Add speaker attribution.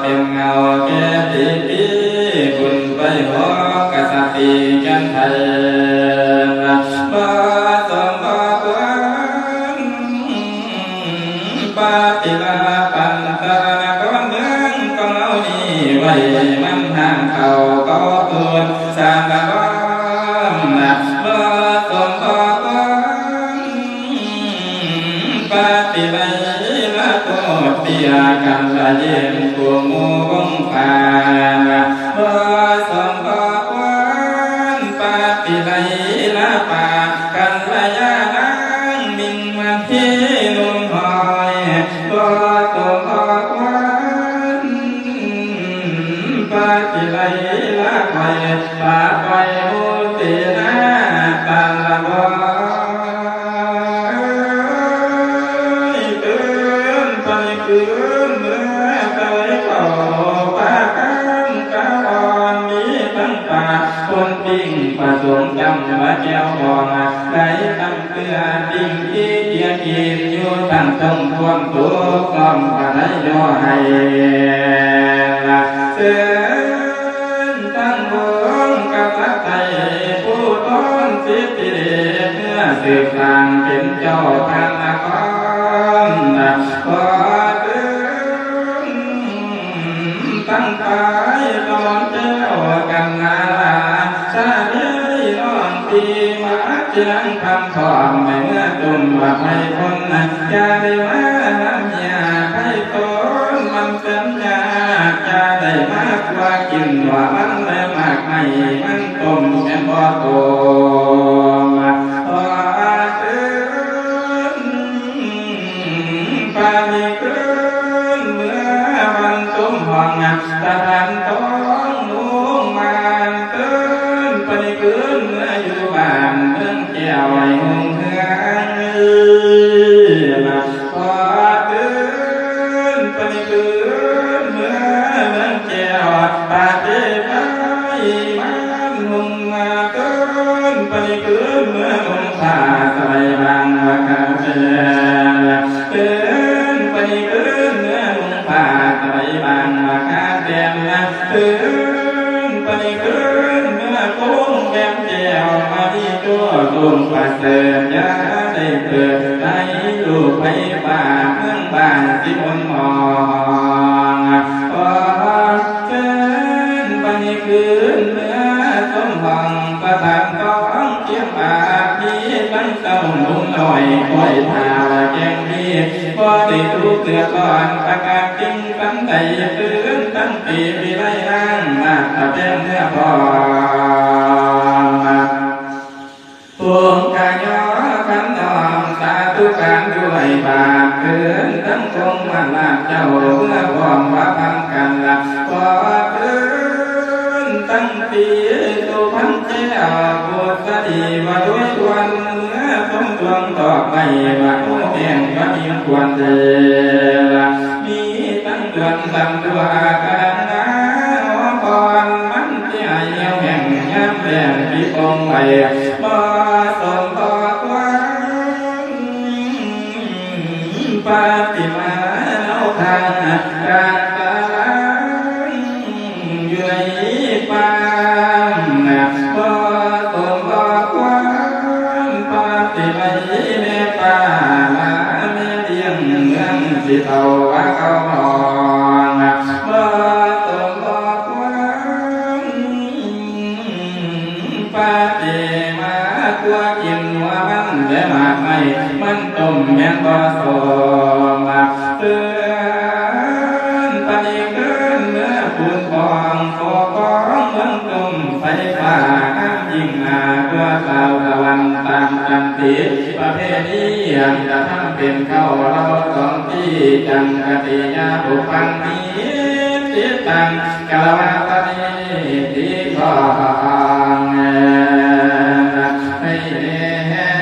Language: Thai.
Speaker 1: เป็นเงาแก่ปีคุณไปหัวกษัตริย์กันไทยมาสมบัติปาติลาปันตะนกอนเมืองกองเอานี่ไว้มันห่างเขาก็ตัวสามตะ ละโกเปียกันละเยนกูมูวงปามาสมบัติปาติลาละปากัลยานางมิงมัที่นุ่นหอยบ่ตมออกวันปาติไลละไปปาไปมุติ เกินเมื่อไปก่อปากันกะอ่อนมีตั้งป่าคนปิ้งประสงค์จำว่าแก้วบองไหลตั้งเกลือปิ้งที่เกียกินอยู่ตั้งต้องทวงตัวกล้อมปะไดย่อให้ มาเจียงคำขอมไม่เมื่อตุ่มว่าไม่พ้นนะอย่าได้มาน้ำยาให้ตนมันเป็นยาอย่าได้มากกว่ากินว่ามันได้มากไม่มันต้มแค่บ่โตมตือนปานิเกินเมื่อวันตุ้มห้องสถาน อนปานิเกินเมื่อเมืองแก้วปาเทไปมันหงมาเกินปานิเกินเมื่อหงพาสบายบางว่าคาเฟ่เกินปานิเกินเมื่อหงพาสบายบางว่าคาเฟ่เกินปานิเกินเมื่อคงแก้มแก้วมาที่ตัวตุ่มปเสยาได้เกิดได้ลูกไปป่าเมือง ปากมีตั้งเต้าหนุ่มหน่อยคอยทาแกงมีบ่ได้ทุกเตือก่อนประกาศจริงตั้งใจตื่นตั้งปีปีไรนั่งมาตะเป็นเนื้อพอมาพวงกายอขันนอมสาธุการด้วยบาปเกินทั้งคงมันลาเจ้าเมื่อพร้อมว่าพังกันละขอเกินตั้งปีตุพันเจ้า ปวดสดีว่าด้วยวันเมื่อสมดวงต่อไปว่าผู้แห่งว่ายิ่งควรเดลมีตั้งเดือนตำตัวกันนะพรมันที่ให้เหี่ยวแห่งยามแดงที่คงไปบ่สมต่อวันปาติมาเอาทางการต มาไม่มันต้มแมงบ่สมเตือนปฏิเกินเมื่อปูนฟองฟอของเมืองต้มไฟฟ้ายิ่งนาเพื่อสาวตะวันตามจันติประเพณียังจะทำเป็นเข้าเราสองที่จังกติยาบุพังนี้ติตังกะวาตานีติของให้